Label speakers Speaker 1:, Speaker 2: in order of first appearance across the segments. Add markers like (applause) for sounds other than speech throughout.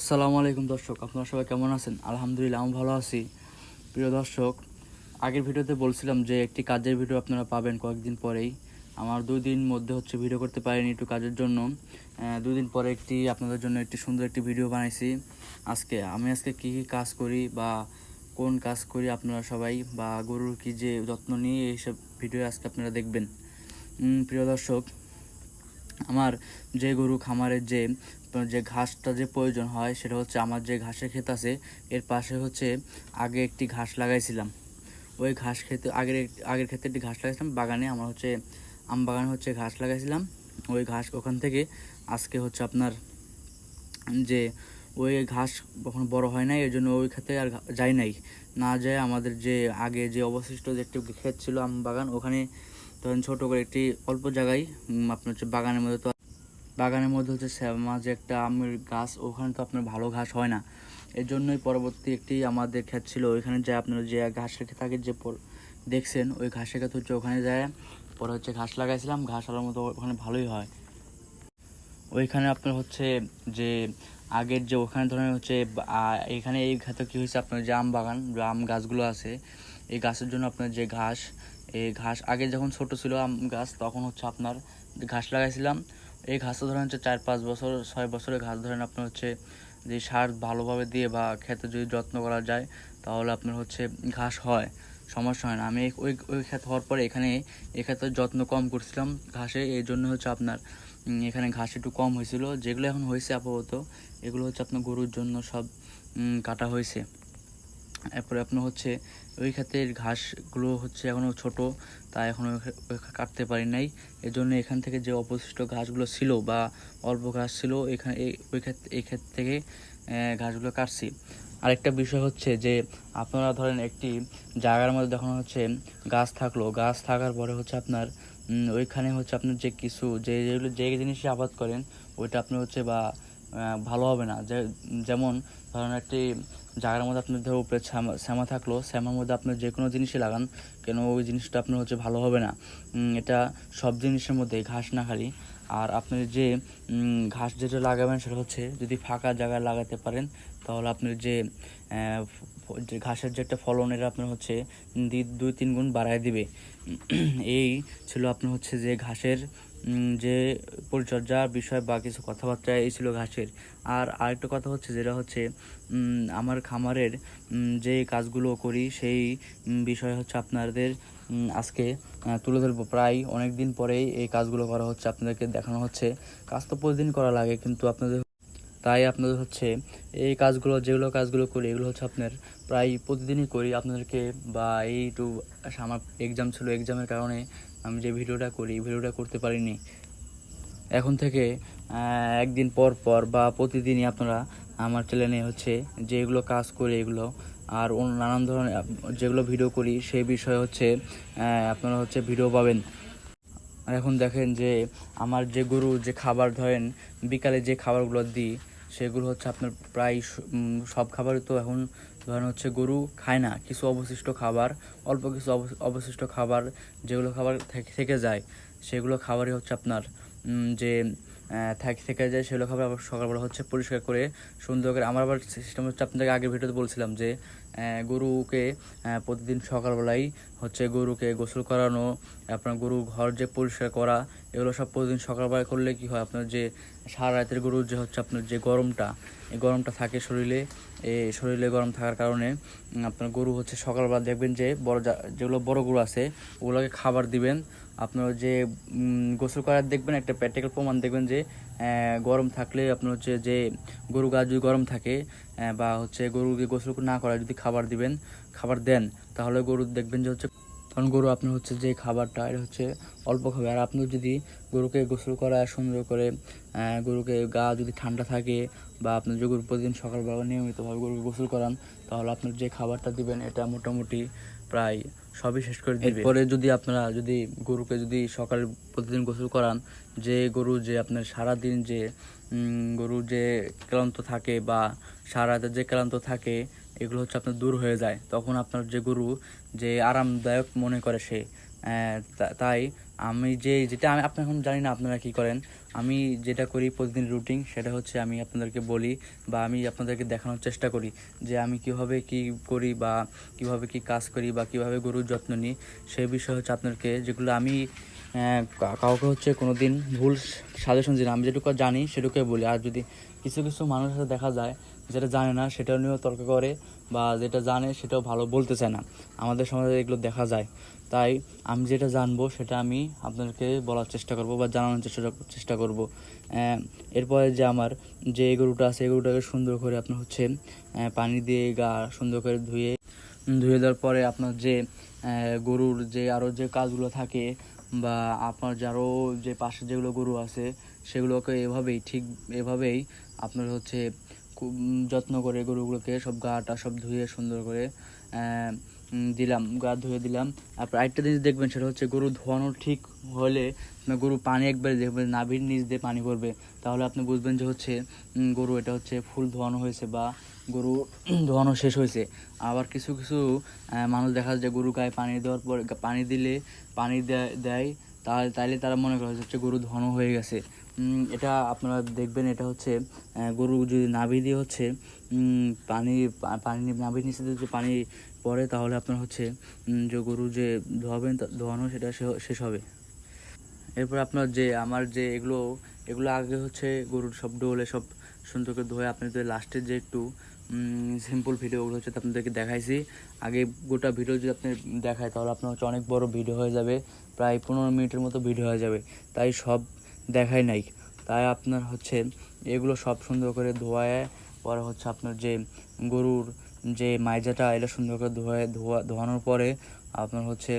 Speaker 1: আসসালামু আলাইকুম দর্শক, আপনারা সবাই কেমন আছেন? আলহামদুলিল্লাহ, আমি ভালো আছি। প্রিয় দর্শক, আগের ভিডিওতে বলছিলাম যে একটি কাজের ভিডিও আপনারা পাবেন কয়েকদিন পরেই। আমার দুই দিন মধ্যে হচ্ছে ভিডিও করতে পারিনি একটু কাজের জন্য। দুই দিন পরে একটি আপনাদের জন্য একটি সুন্দর একটি ভিডিও বানাইছি। আজকে, আমি আজকে কী কী কাজ করি বা কোন কাজ করি আপনারা সবাই বা গরুর কি যে যত্ন নিয়ে এইসব ভিডিও আজকে আপনারা দেখবেন। প্রিয় দর্শক আমার যে গরু খামারের যে যে ঘাসটা যে প্রয়োজন হয়, সেটা হচ্ছে আমার যে ঘাসের ক্ষেত আছে, এর পাশে হচ্ছে আগে একটি ঘাস লাগাইছিলাম। ওই ঘাস খেতে আগের আগের ক্ষেত্রে একটি ঘাস লাগাইছিলাম। বাগানে আমার হচ্ছে, আম বাগানে হচ্ছে ঘাস লাগাইছিলাম। ওই ঘাস ওখান থেকে আজকে হচ্ছে আপনার যে ওই ঘাস কখনো বড় হয় নাই এর জন্য ওই ক্ষেতে আর যাই নাই। না যায় আমাদের যে আগে যে অবশিষ্ট যে একটি ক্ষেত ছিল আম বাগান, ওখানে ধরেন ছোটো করে একটি অল্প জায়গায় আপনার হচ্ছে বাগানের মধ্যে তো বাগানের মধ্যে হচ্ছে যে একটা আমের গাছ, ওখানে তো আপনার ভালো ঘাস হয় না। এর জন্যই পরবর্তী একটি আমাদের ক্ষেত ছিল, ওইখানে যায় আপনার যে ঘাসের ক্ষেত আগে যে দেখছেন, ওই ঘাসের ক্ষেত হচ্ছে ওখানে যায়, পরে হচ্ছে ঘাস লাগাইছিলাম, ঘাস আলার মতো ওখানে ভালোই হয়। ওইখানে আপনার হচ্ছে যে আগের যে ওখানে ধরেন হচ্ছে এখানে এই ক্ষেত্রে কী হয়েছে, আপনার যে আম বাগান আম গাছগুলো আছে, এই গাছের জন্য আপনার যে ঘাস এই ঘাস, আগে যখন ছোট ছিল আম গাছ, তখন হচ্ছে আপনার ঘাস লাগাইছিলাম। এই ঘাসটা ধরেন হচ্ছে চার, পাঁচ বছর, ছয় বছরে ঘাস ধরেন আপনার হচ্ছে যে সার ভালোভাবে দিয়ে বা খেতে যদি যত্ন করা যায়, তাহলে আপনার হচ্ছে ঘাস হয়, সমস্যা হয় না। আমি ওই ওই ক্ষেত হওয়ার পরে এখানে ক্ষেত্রে যত্ন কম করছিলাম ঘাসে, এই জন্য হচ্ছে আপনার এখানে ঘাস একটু কম হয়েছিল। যেগুলো এখন হয়েছে আপাতত, এগুলো হচ্ছে আপনার গরুর জন্য সব কাটা হয়েছে। এরপরে আপনার হচ্ছে ওই ক্ষেত্রের ঘাসগুলো হচ্ছে এখনও ছোট তাই এখনও কাটতে পারি নাই। এর জন্য এখান থেকে যে অবশিষ্ট ঘাসগুলো ছিল বা অল্প ঘাস ছিল, এখানে ওই ক্ষেত্রে এই ক্ষেত থেকে ঘাসগুলো কাটছি। আরেকটা বিষয় হচ্ছে যে, আপনারা ধরেন একটি জায়গার মধ্যে যখন হচ্ছে গাছ থাকল, গাছ থাকার পরে হচ্ছে আপনার ওইখানে হচ্ছে আপনার যে কিছু, যে, যেগুলো, যে জিনিসই আবাদ করেন, ওইটা আপনার হচ্ছে বা ভালো হবে না। যেমন ধরেন একটি জায়গার মধ্যে আপনার ধরো উপরে শ্যামা থাকল, শ্যামার মধ্যে আপনার যে কোনো জিনিসই লাগান, কেন ওই জিনিসটা আপনার হচ্ছে ভালো হবে না। এটা সব জিনিসের মধ্যে, ঘাস না খালি। আর আপনি যে ঘাস যেটা লাগাবেন সেটা হচ্ছে যদি ফাঁকা জায়গায় লাগাতে পারেন, তাহলে আপনার যে যে ঘাসের যে একটা ফলন, এটা আপনার হচ্ছে দুই, তিন গুণ বাড়ায় দিবে। এই ছিল আপনার হচ্ছে যে ঘাসের যে পরিচর্যার বিষয় বা কিছু কথাবার্তা এই ছিল ঘাসের। আর আরেকটা কথা হচ্ছে যেটা হচ্ছে আমার খামারের যে কাজগুলো করি সেই বিষয় হচ্ছে আপনাদের আজকে তুলে ধরবো। প্রায় অনেক দিন পরেই এই কাজগুলো করা হচ্ছে, আপনাদেরকে দেখানো হচ্ছে। কাজ তো প্রতিদিন করা লাগে, কিন্তু আপনাদের তাই আপনাদের হচ্ছে এই কাজগুলো, যেগুলো কাজগুলো করি, এগুলো হচ্ছে আপনার প্রায় প্রতিদিনই করি। আপনাদেরকে বা এই একটু আমার এক্সাম ছিল এক্সামের কারণে আমি যে ভিডিওটা করি, এই ভিডিওটা করতে পারিনি। এখন থেকে একদিন পর পর বা প্রতিদিনই আপনারা আমার চ্যানেলে হচ্ছে যেগুলো কাজ করি এগুলো, আর অন্য নানান ধরনের যেগুলো ভিডিও করি, সেই বিষয়ে হচ্ছে আপনারা হচ্ছে ভিডিও পাবেন। আর এখন দেখেন যে, আমার যে গরু যে খাবার ধরেন, বিকালে যে খাবারগুলো দিই সেগুলো হচ্ছে আপনার প্রায় সব খাবারই তো এখন ধরেন হচ্ছে গরু খায় না, কিছু অবশিষ্ট খাবার, অল্প কিছু অবশ- অবশিষ্ট খাবার যেগুলো খাবার থেকে- যায়, সেগুলো খাবারই হচ্ছে আপনার যে থাক- থেকে যায় সেগুলো খাবার, আবার সকালবেলা হচ্ছে পরিষ্কার করে সুন্দর করে আমার আবার সিস্টেম হচ্ছে আপনাকে আগের ভিডিওতে বলছিলাম যে গরুকে প্রতিদিন সকালবেলায় হচ্ছে গরুকে গোসল করানো, আপনার গরু ঘর যে পরিষ্কার করা, এগুলো সব প্রতিদিন সকালবেলা করলে কি হয়? আপনার যে সারা রাতের গরুর যে হচ্ছে আপনার যে গরমটা, এই গরমটা থাকে শরীরে এই শরীরে গরম থাকার কারণে আপনার গরু হচ্ছে সকালবেলা দেখবেন যে বড় যেগুলো বড় গরু আছে, ওগুলোকে খাবার দিবেন। আপনার যে গোসল করার দেখবেন, একটা প্র্যাকটিক্যাল প্রমাণ দেখবেন যে গরম থাকলে আপনার হচ্ছে যে, গরু গা যদি গরম থাকে বা হচ্ছে গরুকে গোসল না করা যদি খাবার দিবেন, খাবার দেন, তাহলে গরু দেখবেন যে হচ্ছে, কারণ গরু আপনার হচ্ছে যে খাবারটা, এটা হচ্ছে অল্প খাবে। আর আপনি যদি গরুকে গোসল করা সুন্দর করে গরুকে গা যদি ঠান্ডা থাকে, বা আপনার যে গরু প্রতিদিন সকালবেলা নিয়মিতভাবে গরুকে গোসল করান, তাহলে আপনার যে খাবারটা দিবেন, এটা মোটামুটি প্রায় সবই শেষ করে দিবে। পরে যদি আপনারা যদি গরুকে যদি সকালে প্রতিদিন গোসল করান, যে গরু যে আপনার সারাদিন যে গরু যে ক্লান্ত থাকে বা সারা রাতে যে ক্লান্ত থাকে, এগুলো হচ্ছে আপনার দূর হয়ে যায়। তখন আপনার যে গরু যে আরামদায়ক মনে করে সে তাই আমি যে, যেটা আমি, আপনি এখন জানি না আপনারা কি করেন। আমি যেটা করি প্রতিদিন রুটিন সেটা হচ্ছে আমি আপনাদেরকে বলি বা আমি আপনাদেরকে দেখানোর চেষ্টা করি যে আমি কীভাবে কি করি বা কীভাবে কি কাজ করি বা কীভাবে গরুর যত্ন নিই। সেই বিষয়ে হচ্ছে আপনাদেরকে, যেগুলো আমি কাউকে হচ্ছে কোনো দিন ভুল সাজেশন দিই না। আমি যেটুকু জানি সেটুকুই বলি। আর যদি কিছু কিছু মানুষের সাথে দেখা যায় যেটা জানে না, সেটা নিয়েও তর্ক করে। বা যেটা জানে সেটাও ভালো বলতে চায় না। আমাদের সমাজে এগুলো দেখা যায়। তাই আমি যেটা জানব সেটা আমি আপনাদেরকে বলার চেষ্টা করব বা জানানোর চেষ্টা চেষ্টা করব। এরপরে যে আমার যে গরুটা আছে, এই গরুটাকে সুন্দর করে আপনার হচ্ছে পানি দিয়ে গা সুন্দর করে ধুয়ে ধুয়ে দেওয়ার পরে আপনার যে গরুর যে আরও যে কাজগুলো থাকে বা আপনার যে আরও যে পাশে যেগুলো গরু আছে, সেগুলোকে এভাবেই ঠিক এভাবেই আপনার হচ্ছে যত্ন করে গরুগুলোকে সব গাটা সব ধুয়ে সুন্দর করে দিলাম, গা ধুয়ে দিলাম। তারপর আরেকটা জিনিস দেখবেন, সেটা হচ্ছে গরু ধোয়ানো ঠিক হলে গরু পানি একবারে দেখবেন নাভির নিচ দিয়ে পানি পড়বে তাহলে আপনি বুঝবেন যে হচ্ছে গরু এটা হচ্ছে ফুল ধোয়ানো হয়েছে বা গরু (clears throat) ধোয়ানো শেষ হয়েছে। আবার কিছু কিছু মানুষ দেখা যায় গরু গায়ে পানি দেওয়ার পর পানি দিলে পানি দেয়- তাহলে, তাইলে তারা মনে করে হচ্ছে গরু ধোয়ানো হয়ে গেছে। এটা আপনারা দেখবেন, এটা হচ্ছে গরু যদি নাভি দিয়ে হচ্ছে পানি পানি নাভির নিচে যদি পানি পড়ে, তাহলে আপনার হচ্ছে যে গরু যে ধোয়াবেন ধোয়ানো সেটা শেষ হবে। এরপর আপনার যে, আমার যে এগুলো এগুলো আগে হচ্ছে গরুর সব ডোলে সব সুন্দর করে ধোয়ে আপনাদের লাস্টের যে একটু সিম্পল ভিডিওগুলো হচ্ছে আপনাদেরকে দেখাইছি। আগে গোটা ভিডিও যদি আপনি দেখায়, তাহলে আপনার হচ্ছে অনেক বড় ভিডিও হয়ে যাবে, প্রায় পনেরো মিনিটের মতো ভিডিও হয়ে যাবে। তাই সব দেখাই নাই। তাই আপনার হচ্ছে এগুলো সব সুন্দর করে ধোয়ায়, পরে হচ্ছে আপনার যে গরুর যে মাইজাটা এটা সুন্দর করে ধোয়া ধোয়া, ধোয়ানোর পরে আপনার হচ্ছে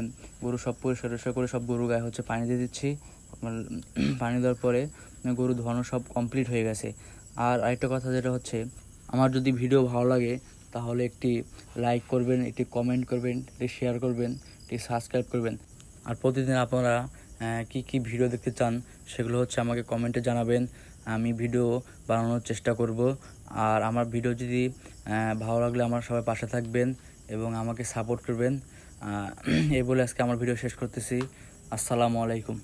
Speaker 1: গরু সব পরিষ্কার করে সব গরু গায়ে হচ্ছে পানি দিয়ে দিচ্ছি। আপনার (clears throat) পানি দেওয়ার পরে গরু ধোয়ানো সব কমপ্লিট হয়ে গেছে। আর আরেকটা কথা যেটা হচ্ছে, আমার যদি ভিডিও ভালো লাগে তাহলে একটি লাইক করবেন, একটি কমেন্ট করবেন, একটি শেয়ার করবেন, একটি সাবস্ক্রাইব করবেন। আর প্রতিদিন আপনারা কি কি ভিডিও দেখতে চান সেগুলো হচ্ছে আমাকে কমেন্টে জানাবেন। আমি ভিডিও বানানোর চেষ্টা করব। আর আমার ভিডিও যদি ভালো লাগলে আমার সবাই পাশে থাকবেন এবং আমাকে সাপোর্ট করবেন। (clears throat) এই বলে আজকে আমার ভিডিও শেষ করতেছি। আসসালামু আলাইকুম।